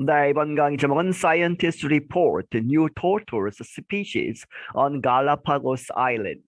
네, 이번 강의 제목은 Scientists Report New Tortoise Species on Galapagos Islands.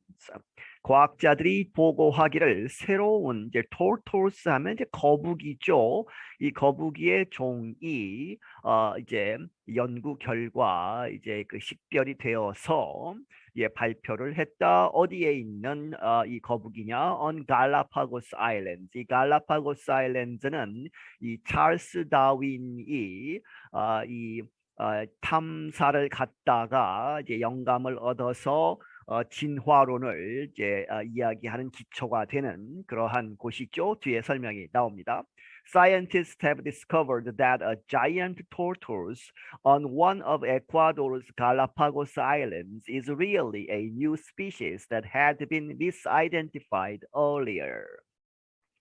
과학자들이 보고하기를 새로운 이제 tortoise 하면 이제 거북이죠. 이 거북이의 종이 어 이제 연구 결과 이제 그 식별이 되어서 예 발표를 했다. 어디에 있는 어, 이 거북이냐? on Galapagos Islands. 이 Galapagos Islands는 이 찰스 다윈이 어, 이 어, 탐사를 갔다가 이제 영감을 얻어서 어, 진화론을 이제 어, 이야기하는 기초가 되는 그러한 곳이죠. 뒤에 설명이 나옵니다. Scientists have discovered that a giant tortoise on one of Ecuador's Galapagos Islands is really a new species that had been misidentified earlier.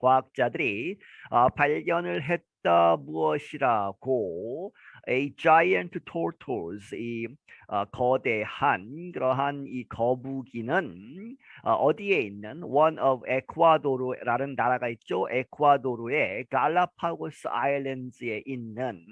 과학자들이 어, 발견을 했다 무엇이라고 a giant tortoise 이 어, 거대한 그러한 이 거북이는 어, 어디에 있는 one of 에콰도르라는 나라가 있죠. 에콰도르의 갈라파고스 아일랜드에 있는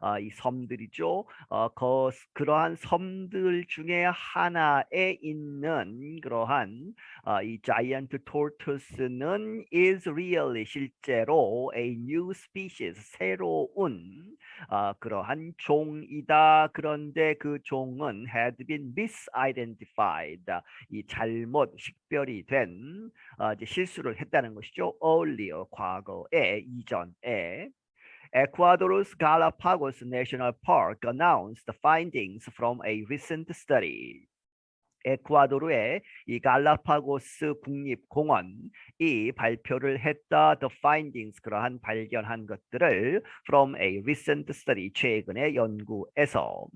어, 이 섬들이죠. 어, 그, 그러한 섬들 중에 하나에 있는 그러한 어, 이 giant tortoise는 is really 실제로 a new species 새로운 어, 그러한 종이다. 그런데 그 종은 had been misidentified. 이 잘못 식별이 된 어, 이제 실수를 했다는 것이죠. earlier 과거에 이전에 Ecuador's Galapagos National Park announced the findings from a recent study. 에쿠아도르의 이 갈라파고스 국립공원 이 발표를 했다. The findings 그러한 발견한 것들을 from a recent study 최근의 연구에서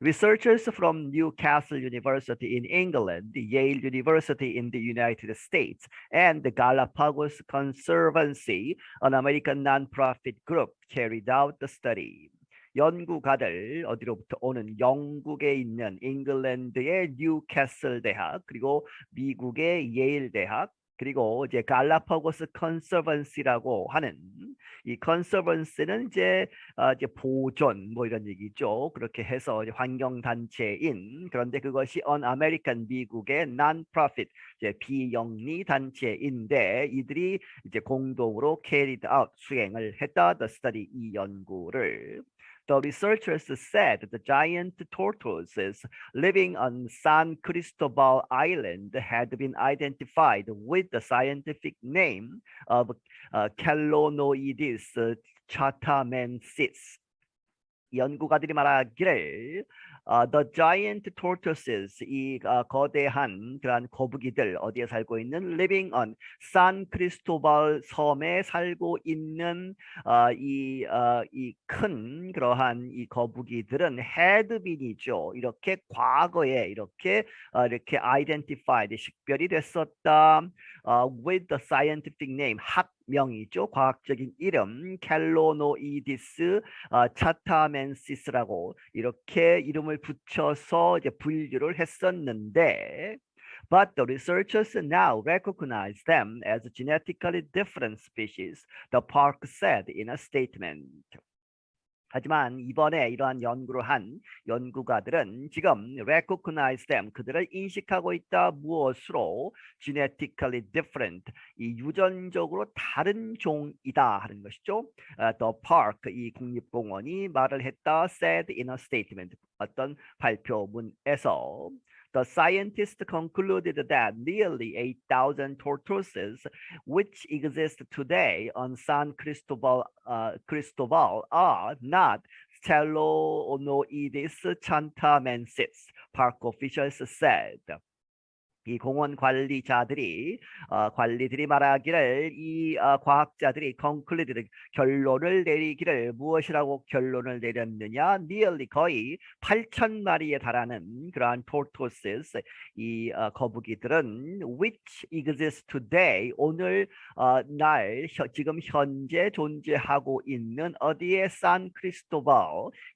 Researchers from Newcastle University in England, Yale University in the United States, and the Galapagos Conservancy, an American nonprofit group, carried out the study. 연구가들 어디로부터 오는 영국에 있는 잉글랜드의 뉴캐슬 대학 그리고 미국의 예일 대학 그리고 이제 갈라파고스 컨서번시라고 하는 이 컨서번시는 이제 어, 이제 보존 뭐 이런 얘기죠. 그렇게 해서 환경 단체인 그런데 그것이 on American 미국의 non-profit 이제 비영리 단체인데 이들이 이제 공동으로 carried out 수행을 했다. The study 이 연구를 the researchers said the giant tortoises living on San Cristobal Island had been identified with the scientific name of uh, Callonoidis chatamensis. 연구가들이 말하기를 어, the giant tortoises 이 어, 거대한 그러한 거북이들 어디에 살고 있는 living on San Cristobal 섬에 살고 있는 어, 이이큰 그러한 이 거북이들은 had been이죠. 이렇게 과거에 이렇게 어, 이렇게 identified 식별이 됐었다. 어, with the scientific name 학 명이죠. 과학적인 이름 캘로노이디스 어, 차타멘시스라고 이렇게 이름을 붙여서 이제 분류를 했었는데 But the researchers now recognize them as genetically different species, the park said in a statement. 하지만 이번에 이러한 연구를 한 연구가들은 지금 recognize them 그들을 인식하고 있다 무엇으로? genetically different 이 유전적으로 다른 종이다 하는 것이죠. Uh, the park 이 국립공원이 말을 했다 said in a statement. 어떤 발표문에서 The scientists concluded that nearly 8,000 tortoises, which exist today on San Cristobal, uh, Cristobal are not Stellonoidis chantamensis, park officials said. 이 공원 관리자들이 어, 관리들이 말하기를 이 어, 과학자들이 conclude 결론을 내리기를 무엇이라고 결론을 내렸느냐? nearly 거의 8천 마리에 달하는 그러한 tortoises 이 어, 거북이들은 which exist today 오늘 어, 날 혀, 지금 현재 존재하고 있는 어디에 산 크리스토발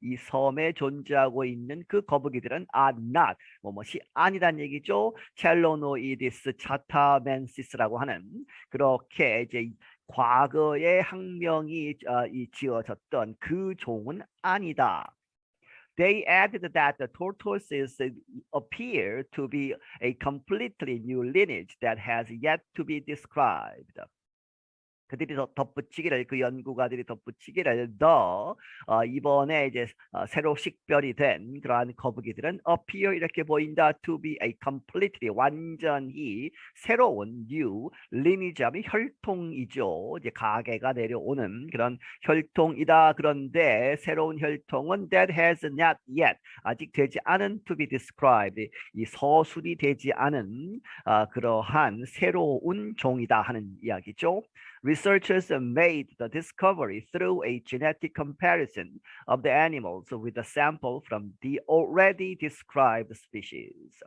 이 섬에 존재하고 있는 그 거북이들은 are not 뭐뭐이 아니란 얘기죠. 첼 로노이디스 차타멘시스라고 하는 그렇게 이제 과거에 학명이 어, 이 지어졌던 그 종은 아니다. They added that the tortoises appear to be a completely new lineage that has yet to be described. 그들이 덧- 덧붙이기를 그 연구가들이 덧붙이기를 더 어, 이번에 이제 어, 새로 식별이 된 그러한 거북이들은 appear 이렇게 보인다 to be a completely 완전히 새로운 new lineage 하면 혈통이죠. 이제 가계가 내려오는 그런 혈통이다. 그런데 새로운 혈통은 that has not yet 아직 되지 않은 to be described 이 서술이 되지 않은 아, 그러한 새로운 종이다 하는 이야기죠. Researchers made the discovery through a genetic comparison of the animals with a sample from the already described species.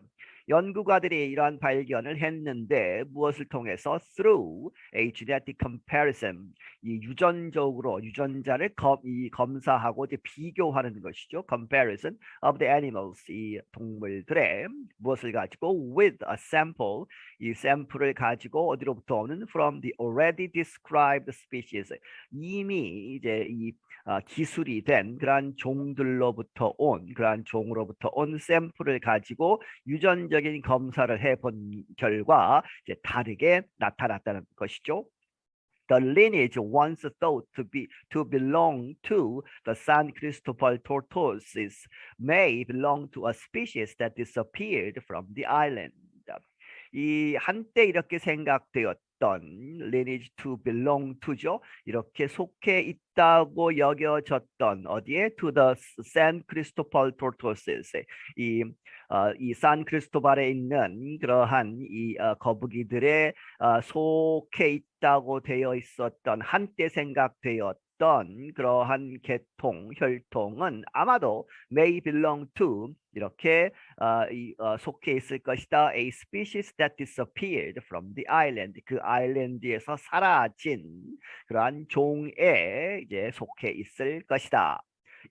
연구가들이 이러한 발견을 했는데 무엇을 통해서 through a genetic comparison 이 유전적으로 유전자를 검, 이 검사하고 이제 비교하는 것이죠. comparison of the animals 이 동물들의 무엇을 가지고 with a sample 이 샘플을 가지고 어디로부터 오는 from the already described species 이미 이제 이 아, 기술이 된 그러한 종들로부터 온 그러한 종으로부터 온 샘플을 가지고 유전적인 검사를 해본 결과 이제 다르게 나타났다는 것이죠. The lineage once thought to be to belong to the San Cristobal tortoises may belong to a species that disappeared from the island. 이 한때 이렇게 생각되었 던 lineage to belong to죠. 이렇게 속해 있다고 여겨졌던 어디에 to the San Cristobal tortoises 이 어, 크리스토발에 있는 그러한 이 어, 거북이들의 어, 속해 있다고 되어 있었던 한때 생각되었던 그러한 계통 혈통은 아마도 may belong to 이렇게 어, 이, 어, 속해 있을 것이다. A species that disappeared from the island. 그 아일랜드에서 사라진 그러한 종에 이제 속해 있을 것이다.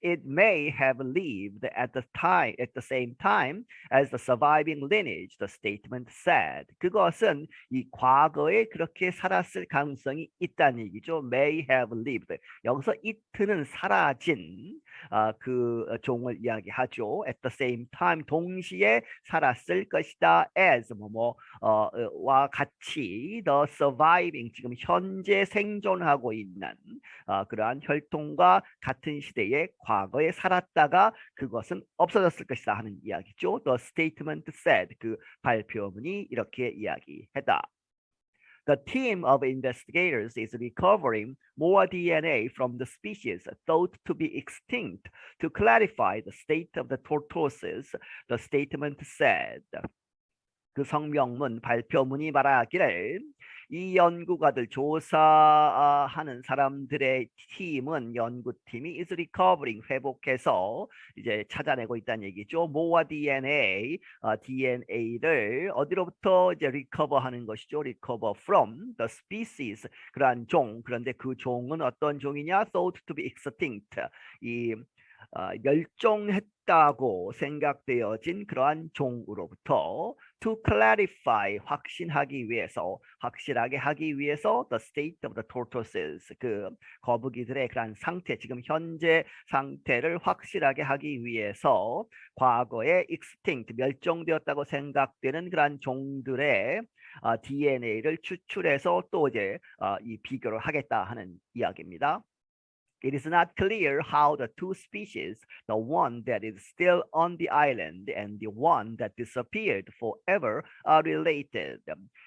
It may have lived at the time at the same time as the surviving lineage, the statement said. 그것은 이 과거에 그렇게 살았을 가능성이 있다는 얘기죠. May have lived. 여기서 it는 사라진 아, 그 종을 이야기하죠. At the same time 동시에 살았을 것이다. As 뭐뭐 어, 어, 와 같이 the surviving 지금 현재 생존하고 있는 아, 그러한 혈통과 같은 시대에 과거에 살았다가 그것은 없어졌을 것이다 하는 이야기죠. The statement said 그 발표문이 이렇게 이야기했다. The team of investigators is recovering more DNA from the species thought to be extinct to clarify the state of the tortoises, the statement said. 그 성명문 발표문이 말하기를 이 연구가들 조사하는 사람들의 팀은 연구팀이 is recovering 회복해서 이제 찾아내고 있다는 얘기죠. 모아 DNA, 어, DNA를 어디로부터 이제 recover하는 것이죠. recover from the species 그러한 종. 그런데 그 종은 어떤 종이냐? thought to be extinct. 이 어, 멸종했다고 생각되어진 그러한 종으로부터 to clarify 확신하기 위해서 확실하게 하기 위해서 the state of the tortoises 그 거북이들의 그러한 상태 지금 현재 상태를 확실하게 하기 위해서 과거에 extinct 멸종되었다고 생각되는 그러한 종들의 어, DNA를 추출해서 또 이제 어, 이 비교를 하겠다 하는 이야기입니다. It is not clear how the two species, the one that is still on the island and the one that disappeared forever, are related.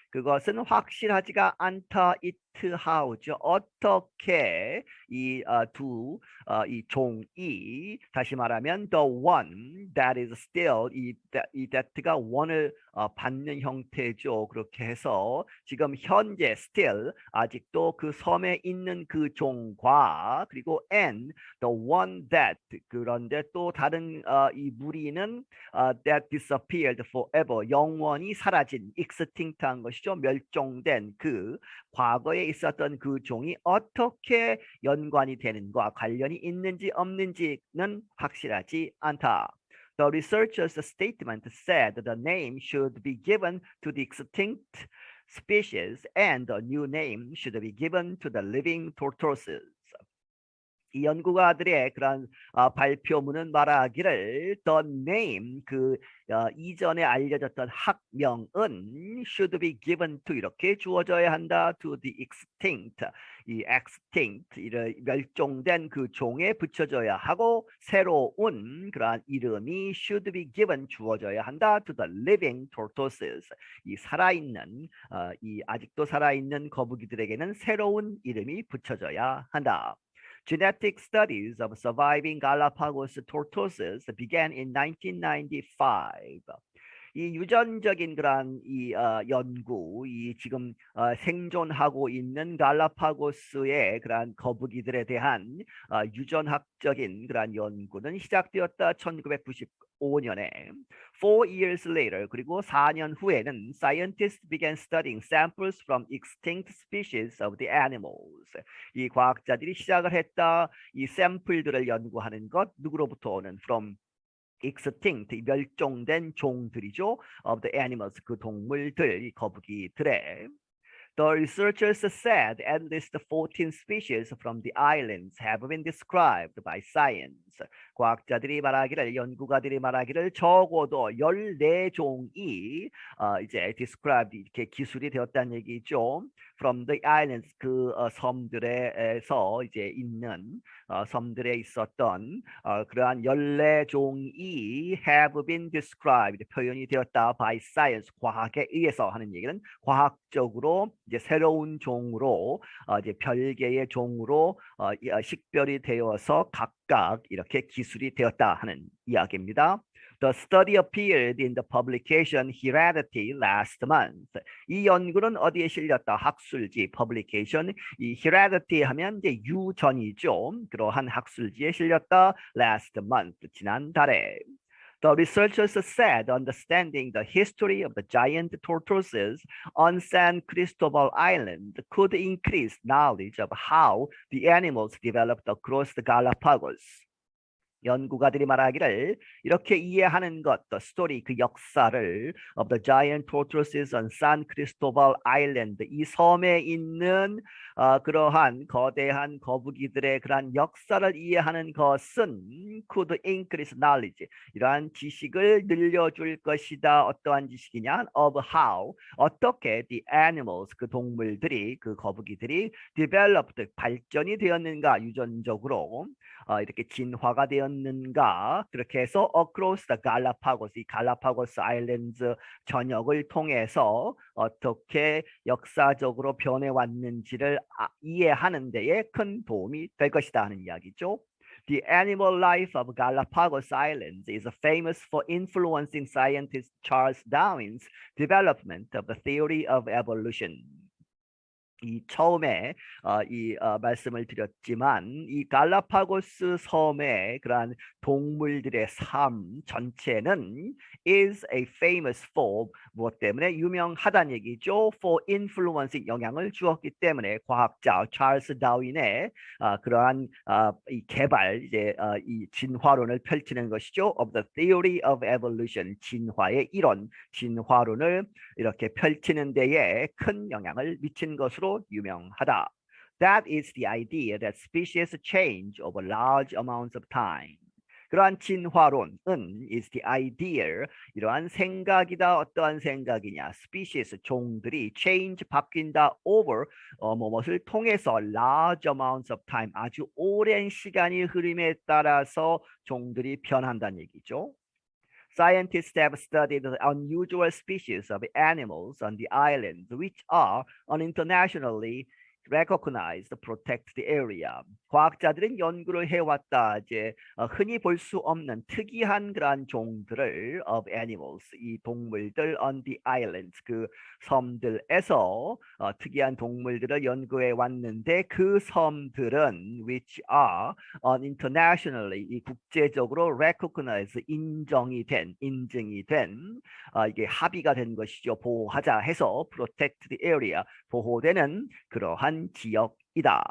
그것은 확실하지가 않다. It how죠. 어떻게 이두 어, 이 종이 다시 말하면 the one that is still 이, 이 that가 one을 어, 받는 형태죠. 그렇게 해서 지금 현재 still 아직도 그 섬에 있는 그 종과 그리고 and the one that 그런데 또 다른 어, 이 무리는 어, that disappeared forever 영원히 사라진 extinct한 것이죠. 멸종된 그 과거에 있었던 그 종이 어떻게 연관이 되는가 관련이 있는지 없는지는 확실하지 않다. The researcher's statement said the name should be given to the extinct species and a new name should be given to the living tortoises. 이 연구가들의 그런 어, 발표문은 말하기를 the name 그 어, 이전에 알려졌던 학명은 should be given to 이렇게 주어져야 한다. To the extinct. 이 extinct 이를 멸종된 그 종에 붙여져야 하고 새로운 그러한 이름이 should be given 주어져야 한다. To the living tortoises. 이 살아있는 어, 이 아직도 살아있는 거북이들에게는 새로운 이름이 붙여져야 한다. Genetic studies of surviving Galapagos tortoises began in 1995. 이 유전적인 그러한 이 어, 연구, 이 지금 어, 생존하고 있는 갈라파고스의 그러한 거북이들에 대한 어, 유전학적인 그러한 연구는 시작되었다 1995년에 Four years later, 그리고 4년 후에는 scientists began studying samples from extinct species of the animals. 이 과학자들이 시작을 했다. 이 샘플들을 연구하는 것 누구로부터 오는 from extinct 멸종된 종들이죠. of the animals 그 동물들 이 거북이들의 The researchers said at least 14 species from the islands have been described by science. 과학자들이 말하기를 연구가들이 말하기를 적어도 14종이 어, 이제 described 이렇게 기술이 되었다는 얘기죠. From the islands 그 어, 섬들에서 이제 있는 어, 섬들에 있었던 어, 그러한 14종이 have been described 표현이 되었다 by science 과학에 의해서 하는 얘기는 과학적으로 이제 새로운 종으로 어, 이제 별개의 종으로 어, 이, 어, 식별이 되어서 각각 이렇게 기술이 되었다 하는 이야기입니다. The study appeared in the publication Heredity last month. 이 연구는 어디에 실렸다? 학술지 publication. 이 Heredity 하면 이제 유전이죠. 그러한 학술지에 실렸다 last month 지난달에. The researchers said understanding the history of the giant tortoises on San Cristobal Island could increase knowledge of how the animals developed across the Galapagos. 연구가들이 말하기를 이렇게 이해하는 것, the story 그 역사를 of the giant tortoises on San Cristobal Island 이 섬에 있는 어, 그러한 거대한 거북이들의 그러한 역사를 이해하는 것은 could increase knowledge 이러한 지식을 늘려줄 것이다. 어떠한 지식이냐? of how 어떻게 the animals 그 동물들이 그 거북이들이 developed 발전이 되었는가 유전적으로 어, 이렇게 진화가 되었는가 그렇게 해서 across the Galapagos 이 갈라파고스 아일랜드 전역을 통해서 어떻게 역사적으로 변해 왔는지를 아, 이해하는 데에 큰 도움이 될 것이다 하는 이야기죠. The animal life of Galapagos Islands is famous for influencing scientist Charles Darwin's development of the theory of evolution. 이 처음에 어, 이 어, 말씀을 드렸지만 이 갈라파고스 섬의 그러한 동물들의 삶 전체는 is a famous for 무엇 때문에 유명하다는 얘기죠. for influencing 영향을 주었기 때문에 과학자 찰스 다윈의 어, 그러한 어, 이 개발 이제 어, 이 진화론을 펼치는 것이죠. of the theory of evolution 진화의 이론 진화론을 이렇게 펼치는 데에 큰 영향을 미친 것으로 유명하다. That is the idea that species change over large amounts of time. 그러한 진화론은 is the idea 이러한 생각이다 어떠한 생각이냐 species 종들이 change 바뀐다 over 어, 무엇을 통해서 large amounts of time 아주 오랜 시간이 흐름에 따라서 종들이 변한다는 얘기죠. Scientists have studied the unusual species of animals on the island, which are uninternationally recognized protected area. 과학자들은 연구를 해왔다. 이제 어, 흔히 볼 수 없는 특이한 그러한 종들을 of animals, 이 동물들 on the islands, 그 섬들에서 어, 특이한 동물들을 연구해 왔는데 그 섬들은 which are on internationally, 이 국제적으로 recognized, 인정이 된, 인증이 된 어, 이게 합의가 된 것이죠. 보호하자 해서 protected area, 보호되는 그러한 지역이다.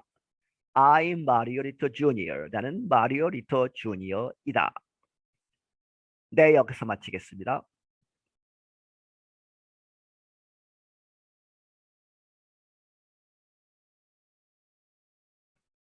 I'm 마리오 리터 주니어. 나는 마리오 리터 주니어이다. 네, 여기서 마치겠습니다.